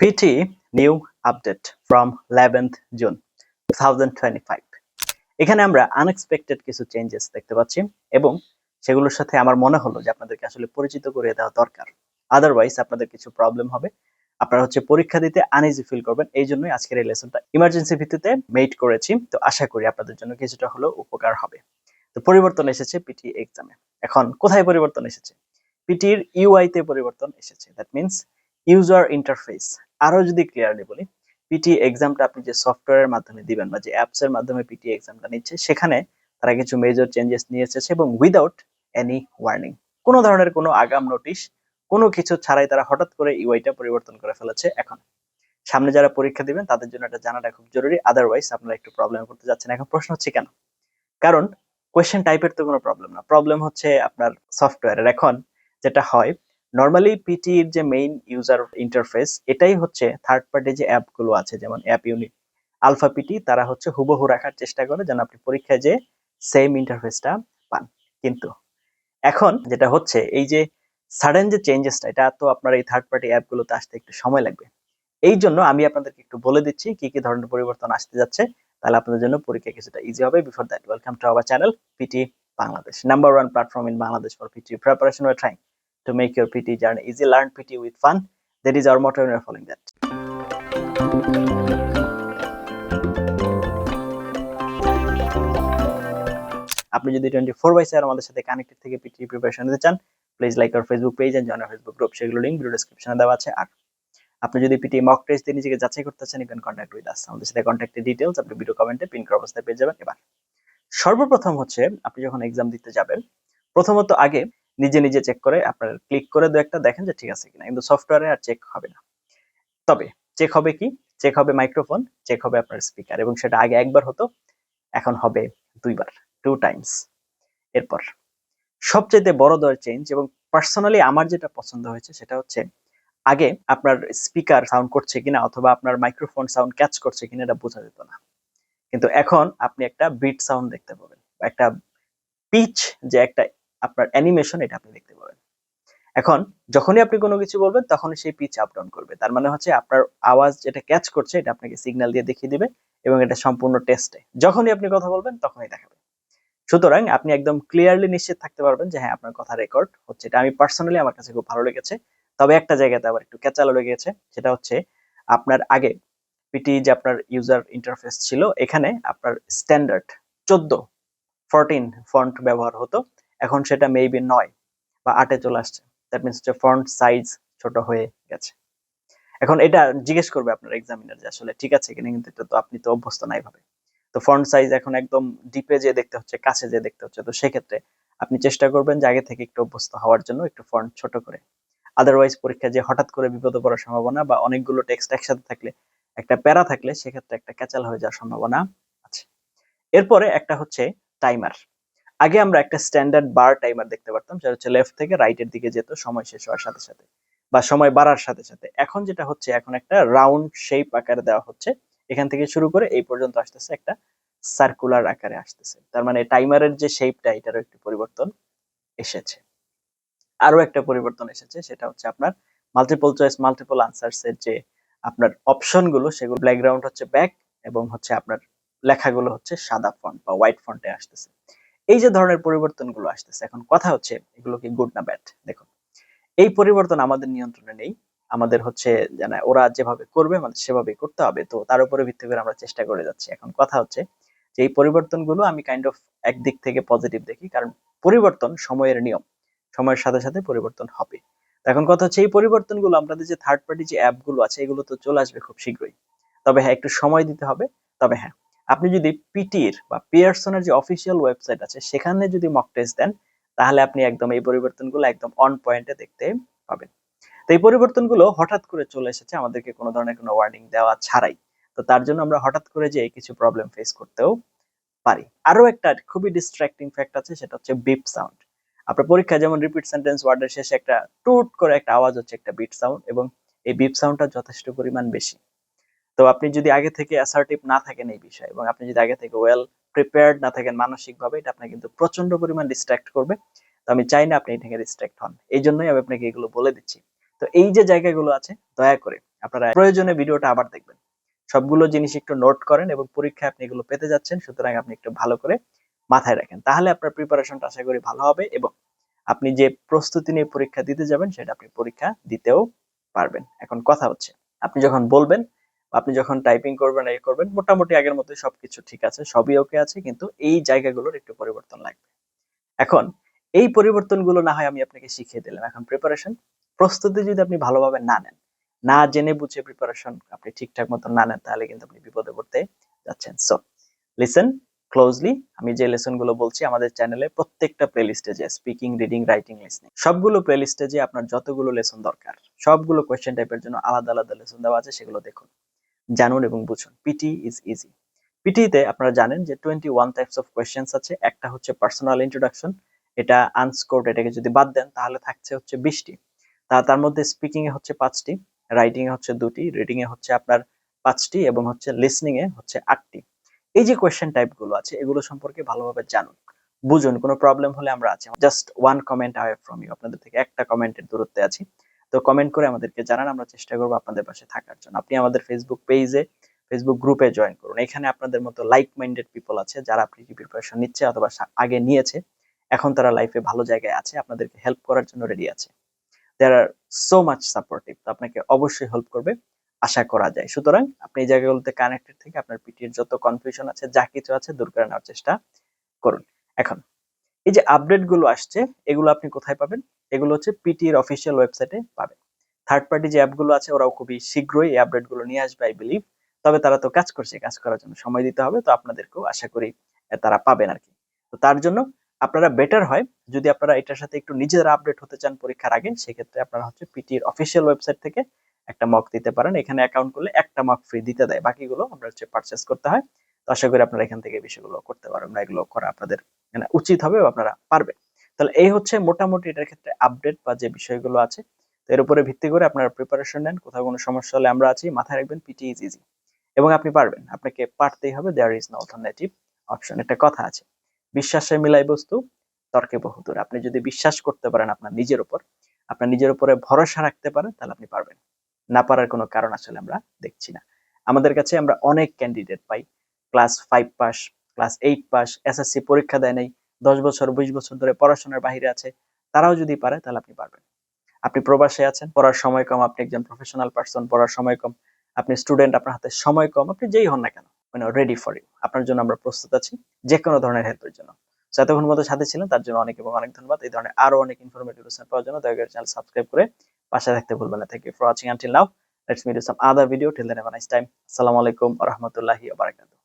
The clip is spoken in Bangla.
PT new update from 11th June 2025 এখানে আমরা আনএক্সপেক্টেড কিছু চেঞ্জেস দেখতে পাচ্ছি এবং সেগুলোর সাথে আমার মনে হলো যে আপনাদেরকে আসলে পরিচিত করিয়ে দেওয়া দরকার। আদারওয়াইজ আপনাদের কিছু প্রবলেম হবে। আপনারা হচ্ছে পরীক্ষা দিতে আনইজি ফিল করবেন। এই জন্যই আজকের এই লেসনটা ইমার্জেন্সি ভিত্তিতে মেড করেছি। তো আশা করি আপনাদের জন্য কিছুটা হলেও উপকার হবে। তো পরিবর্তন এসেছে পিটি এক্সামে এখন কোথায় পরিবর্তন এসেছে? পিটির ইউআই তে পরিবর্তন এসেছে। দ্যাট মিনস ইউজার ইন্টারফেস আরও যদি ক্লিয়ারলি বলি পিটি এক্সামটা আপনি যে সফটওয়্যারের মাধ্যমে দিবেন বা যে অ্যাপস এর মাধ্যমে পিটি এক্সামটা নিচ্ছে, সেখানে তারা কিছু মেজর চেঞ্জেস নিয়ে এসেছে এবং উইদাউট এনি ওয়ার্নিং কোনো ধরনের কোনো আগাম নোটিশ কোনো কিছু ছাড়াই তারা হঠাৎ করে ইউআইটা পরিবর্তন করে ফেলেছে এখন। সামনে যারা পরীক্ষা দিবেন, তাদের জন্য এটা জানাটা খুব জরুরি আদারওয়াইজ আপনারা একটু প্রবলেম করতে যাচ্ছেন। এখন প্রশ্ন হচ্ছে কেন? কারণ কোয়েশ্চেন টাইপের তো কোনো প্রবলেম না। প্রবলেম হচ্ছে আপনার সফটওয়্যারের এখন যেটা হয় নর্মালি পিটির যে মেইন ইউজার ইন্টারফেস এটাই হচ্ছে থার্ড পার্টি যে অ্যাপগুলো আছে, যেমন অ্যাপ ইউনিট আলফা পিটি তারা হচ্ছে হুবহু রাখার চেষ্টা করে যেন আপনি পরীক্ষায় যে সেম ইন্টারফেসটা পান। কিন্তু এখন যেটা হচ্ছে, এই যে সাডেন যে চেঞ্জেসটা এটা তো আপনার এই থার্ড পার্টি অ্যাপগুলোতে আসতে একটু সময় লাগবে। এই জন্য আমি আপনাদেরকে একটু বলে দিচ্ছি, কি কি ধরনের পরিবর্তন আসতে যাচ্ছে, তাহলে আপনাদের জন্য পরীক্ষা কিছুটা ইজি হবে। Before that welcome to our channel PT Bangladesh number one platform in Bangladesh for PT preparation we're trying to make your PT journey easy. Learn PT with fun. That is our motto, and we're following that. আপনি যদি টোয়েন্টি ফোর বাই সেভেন আমাদের সাথে কানেক্টেড থেকে পিটি প্রিপারেশন নিতে চান please like our Facebook page and join Facebook group সেগুলো লিঙ্ক ভিডিও ডেসক্রিপশনে দেওয়া আছে আর আপনি যদি পিটি মক টেস্ট দিয়ে নিজেকে যাচাই করতে চান you can contact with us আমাদের সাথে কন্ট্যাক্টের ডিটেলস আপনি ভিডিও কমেন্টে পিন করা অবস্থায় পেয়ে যাবেন এবার সর্বপ্রথম হচ্ছে আপনি যখন এক্সাম দিতে যাবেন প্রথমত আগে নিজে নিজে চেক করে আপনার ক্লিক করে দু একটা দেখেন যে ঠিক আছে কিনা। কিন্তু সফটওয়্যারে আর চেক হবে না। তবে চেক হবে কি? চেক হবে মাইক্রোফোন চেক হবে আপনার স্পিকার এবং সেটা আগে একবার হতো, এখন হবে দুইবার টু টাইমস এরপর সবচেয়ে বড় দর চেঞ্জ এবং পার্সোনালি আমার যেটা পছন্দ হয়েছে সেটা হচ্ছে, আগে আপনার স্পিকার সাউন্ড করছে কিনা অথবা আপনার মাইক্রোফোন সাউন্ড ক্যাচ করছে কিনা এটা বোঝা যেত না। কিন্তু এখন আপনি একটা বিট সাউন্ড দেখতে পাবেন, একটা পিচ যে একটা আপনার অ্যানিমেশন এটা আপনি দেখতে পাবেন। এখন, যখনই আপনি কোনো কিছু বলবেন, তখনই সেই পিচ আপ ডাউন করবে। তার মানে হচ্ছে আপনার আওয়াজ যেটা ক্যাচ করছে, এটা আপনাকে সিগন্যাল দিয়ে দেখিয়ে দিবে এবং এটা সম্পূর্ণ টেস্টে যখনই আপনি কথা বলবেন, তখনই দেখাবে। সুতরাং আপনি একদম ক্লিয়ারলি নিশ্চিত থাকতে পারবেন যে হ্যাঁ আপনার কথা রেকর্ড হচ্ছে। এটা আমি পার্সোনালি আমার কাছে খুব ভালো লেগেছে। তবে একটা জায়গাতে আবার একটু ক্যাচালো লেগেছে, সেটা হচ্ছে আপনার আগে পিটি যে আপনার ইউজার ইন্টারফেস ছিল, এখানে আপনার স্ট্যান্ডার্ড চোদ্দ ফোরটিন ফন্ট ব্যবহার হতো। এখন সেটা মেবি নয় বা আটে চলে আসছে। দ্যাট মিনস হচ্ছে ফন্ট সাইজ ছোট হয়ে গেছে। এখন এটা জিজ্ঞেস করবে আপনার এক্সামিনার যে আসলে ঠিক আছে কিনা, কিন্তু এটা তো আপনি তো অভ্যস্ত নাই ভাবে তো ফ্রন্ট সাইজ এখন একদম ডিপে যে দেখতে হচ্ছে, কাছে যে দেখতে হচ্ছে। তো সেক্ষেত্রে আপনি চেষ্টা করবেন যে আগে থেকে একটু অভ্যস্ত হওয়ার জন্য একটু ফন্ট ছোট করে। আদারওয়াইজ পরীক্ষা যে হঠাৎ করে বিপদে পড়ার সম্ভাবনা বা অনেকগুলো টেক্সট একসাথে থাকলে, একটা প্যারা থাকলে সেক্ষেত্রে একটা ক্যাচাল হয়ে যাওয়ার সম্ভাবনা আছে। এরপরে একটা হচ্ছে টাইমার আগে আমরা একটা স্ট্যান্ডার্ড বার টাইমার দেখতে পারতাম যেটা হচ্ছে লেফট থেকে রাইটের দিকে যেত, সময় শেষ হওয়ার সাথে সাথে বা সময় বাড়ার সাথে সাথে। এখন যেটা হচ্ছে, এখন একটা রাউন্ড শেপ আকারে দেওয়া হচ্ছে। এখান থেকে শুরু করে এই পর্যন্ত আসতেছে একটা সার্কুলার আকারে আসতেছে। তার মানে টাইমারের যে শেপটা এটারও একটু পরিবর্তন এসেছে। আরও একটা পরিবর্তন এসেছে, সেটা হচ্ছে আপনার মাল্টিপল চয়েস মাল্টিপল আনসার্স এর যে আপনার অপশনগুলো, সেগুলো ব্যাকগ্রাউন্ড হচ্ছে ব্যাক এবং হচ্ছে আপনার লেখাগুলো হচ্ছে সাদা ফন্ট বা হোয়াইট ফন্টে আসতেছে। এই যে ধরনের পরিবর্তনগুলো আসতেছে, এখন কথা হচ্ছে এগুলো কি গুড না ব্যাড দেখুন এই পরিবর্তন আমাদের নিয়ন্ত্রণে নেই। আমাদের হচ্ছে ওরা যেভাবে করবে আমাদের সেভাবেই করতে হবে। তো তার উপরে ভিত্তি করে আমরা চেষ্টা করে যাচ্ছি। এখন কথা হচ্ছে যে এই পরিবর্তনগুলো আমি কাইন্ড অফ একদিক থেকে পজিটিভ দেখি, কারণ পরিবর্তন সময়ের নিয়ম। সময়ের সাথে সাথে পরিবর্তন হবে। এখন কথা হচ্ছে এই পরিবর্তনগুলো, আমাদের যে থার্ড পার্টি যে অ্যাপগুলো আছে, এগুলো তো চলে আসবে খুব শীঘ্রই। তবে হ্যাঁ একটু সময় দিতে হবে। তবে হ্যাঁ আপনি যদি পিটির বা পিয়ারসনের যে অফিসিয়াল ওয়েবসাইট আছে, সেখানে যদি মক টেস্ট দেন, তাহলে আপনি একদম এই পরিবর্তনগুলো একদম অন পয়েন্টে দেখতে পাবেন। তো এই পরিবর্তনগুলো হঠাৎ করে চলে এসেছে, আমাদেরকে কোনো ধরনের কোনো ওয়ার্নিং দেওয়া ছাড়াই। তো তার জন্য আমরা হঠাৎ করে যে কিছু প্রবলেম ফেস করতেও পারি। আরও একটা খুবই ডিস্ট্রাক্টিং ফ্যাক্ট আছে, সেটা হচ্ছে বিপ সাউন্ড আপনার পরীক্ষা যেমন রিপিট সেন্টেন্স ওয়ার্ডের শেষে একটা টুট করে একটা আওয়াজ হচ্ছে একটা বিট সাউন্ড এবং এই বিপ সাউন্ডটা যথেষ্ট পরিমাণ বেশি। তো আপনি যদি আগে থেকে অ্যাসার্টিভ না থাকেন এই বিষয়ে এবং আপনি যদি আগে থেকে ওয়েল প্রিপেয়ার্ড না থাকেন মানসিকভাবে, এটা আপনাকে কিন্তু প্রচণ্ড পরিমাণ ডিস্ট্রাক্ট করবে। তো আমি চাই না আপনি এই থেকে ডিস্ট্রাক্ট হন। এই জন্যই আমি আপনাকে এগুলো বলে দিচ্ছি। তো এই যে জায়গাগুলো আছে, দয়া করে আপনারা প্রয়োজনে ভিডিওটা আবার দেখবেন। সবগুলো জিনিস একটু নোট করেন এবং পরীক্ষায় আপনি এগুলো পেতে যাচ্ছেন, সুতরাং আপনি একটু ভালো করে মাথায় রাখেন। তাহলে আপনার প্রিপারেশনটা আশা করি ভালো হবে এবং আপনি যে প্রস্তুতি নিয়ে পরীক্ষা দিতে যাবেন, সেটা আপনি পরীক্ষা দিতেও পারবেন। এখন কথা হচ্ছে, আপনি যখন বলবেন আপনি যখন টাইপিং করবেন এই করবেন, মোটামুটি আগের মতো সবকিছু ঠিক আছে, সবই ওকে আছে, কিন্তু এই জায়গাগুলোর একটু পরিবর্তন লাগবে। এখন, এই পরিবর্তনগুলো না হয় আমি আপনাকে শিখিয়ে দিলাম। এখন প্রিপারেশন প্রস্তুতি যদি আপনি ভালোভাবে না নেন, না জেনে বুঝে প্রিপারেশন আপনি ঠিকঠাক মতো না নেন, তাহলে কিন্তু আপনি বিপদে পড়তে যাচ্ছেন। সো লিসেন ক্লোজলি আমি যে লেসনগুলো বলছি আমাদের চ্যানেলে প্রত্যেকটা প্লেলিস্টে যে স্পিকিং রিডিং রাইটিং লিসনিং সবগুলো প্লেলিস্টে যে আপনার যতগুলো লেসন দরকার, সবগুলো কোয়েশ্চেন টাইপের জন্য আলাদা আলাদা লেসন দেওয়া আছে, সেগুলো দেখুন। জানুন এবং বুঝুন। পিটি ইজ ইজি পিটিতে আপনারা জানেন যে twenty one types of questions আছে। একটা হচ্ছে পার্সোনাল ইন্ট্রোডাকশন এটা আনস্কোর্ড এটাকে যদি বাদ দেন তাহলে থাকছে হচ্ছে বিশটি। তা তার মধ্যে স্পিকিং এ হচ্ছে পাঁচটি রাইটিং এ হচ্ছে দুটি রিডিং এ হচ্ছে আপনার পাঁচটি এবং হচ্ছে লিসনিং এ হচ্ছে আটটি। এই যে কোয়েশ্চেন টাইপগুলো আছে, এগুলো সম্পর্কে ভালোভাবে জানুন। বুঝুন, কোনো প্রবলেম হলে আমরা আছি। Just one comment away from you আপনাদের থেকে একটা কমেন্টের দূরত্বে আছি। তো কমেন্ট করে আমাদেরকে জানান, আমরা চেষ্টা করব আপনাদের পাশে থাকার জন্য। আপনি আমাদের ফেসবুক পেজে ফেসবুক গ্রুপে জয়েন করুন। এখানে আপনাদের মতো লাইক মাইন্ডেড পিপল আছে, যারা আপনি প্রিপারেশন নিচ্ছে অথবা আগে নিয়েছে। এখন তারা লাইফে ভালো জায়গায় আছে, আপনাদেরকে হেল্প করার জন্য রেডি আছে। There are so much supportive তো আপনাকে অবশ্যই হেল্প করবে, আশা করা যায়। সুতরাং আপনি এই জায়গাগুলোতে কানেক্টেড থেকে আপনার পিটির যত কনফিউশন আছে, যা কিছু আছে, দূর করে নেওয়ার চেষ্টা করুন। এখন, এই যে আপডেটগুলো আসছে, এগুলো আপনি কোথায় পাবেন? এগুলো হচ্ছে পিটির অফিসিয়াল ওয়েবসাইটে পাবে। থার্ড পার্টি যে অ্যাপগুলো আছে, ওরাও খুবই শীঘ্রই এই আপডেটগুলো নিয়ে আসবে আই বিলিভ তবে তারা তো কাজ করছে, কাজ করার জন্য সময় দিতে হবে, তো আপনাদেরকেও আশা করি তারা পাবেন আর কি তো তার জন্য আপনারা বেটার হয় যদি আপনারা এটার সাথে একটু নিজেরা আপডেট হতে চান পরীক্ষার আগে, সেক্ষেত্রে আপনারা হচ্ছে পিটির অফিসিয়াল ওয়েবসাইট থেকে একটা মক দিতে পারেন। এখানে অ্যাকাউন্ট করলে একটা মক ফ্রি দিতে দেয়, বাকিগুলো আমরা হচ্ছে পারচেস করতে হয়। তো আশা করি আপনারা এখান থেকে বিষয়গুলো করতে পারবেন এগুলো করা আপনাদের মানে উচিত হবে আপনারা পারবেন। তাহলে এই হচ্ছে মোটামুটি এটার ক্ষেত্রে আপডেট বা যে বিষয়গুলো আছে, তো এর উপরে ভিত্তি করে আপনারা প্রিপারেশন নেন, কোথাও কোনো সমস্যা হলে আমরা আছি, মাথায় রাখবেন পিটি ইজ ইজি এবং আপনি পারবেন, আপনাকে পারতেই হবে there is no alternative option একটা কথা আছে। বিশ্বাসে মিলাই বস্তু, তর্কে বহুদূর আপনি যদি বিশ্বাস করতে পারেন আপনার নিজের উপর, আপনার নিজের উপরে ভরসা রাখতে পারেন, তাহলে আপনি পারবেন। না পারার কোনো কারণ আসলে আমরা দেখছি না। আমাদের কাছে আমরা অনেক ক্যান্ডিডেট পাই। Class five pass class eight pass SSC পরীক্ষা দেয় নাই দশ বছর, বিশ বছর ধরে পড়াশোনার বাহিরে আছে, তারাও যদি পারে তাহলে আপনি পারবেন। আপনি প্রবাসে আছেন, পড়ার সময় কম, আপনি একজন প্রফেশনাল পার্সন পড়ার সময় কম, আপনি স্টুডেন্ট আপনার হাতে সময় কম, আপনি যেই হন না কেন মানে রেডি ফর ইউ আপনার জন্য আমরা প্রস্তুত আছি যে কোনো ধরনের হেল্পের জন্য। এতক্ষণ মতো সাথে ছিলেন, তার জন্য অনেক এবং অনেক ধন্যবাদ, এই ধরনের আরও অনেক ইনফরমেটিভ পাওয়ার জন্য, দয়া করে চ্যানেল সাবস্ক্রাইব করে পাশে থাকতে ভুলবেন না। Thank you for watching until now let's meet some other video till then have nice time আসসালামু আলাইকুম ওয়া রাহমাতুল্লাহি ওয়া বারাকাতুহু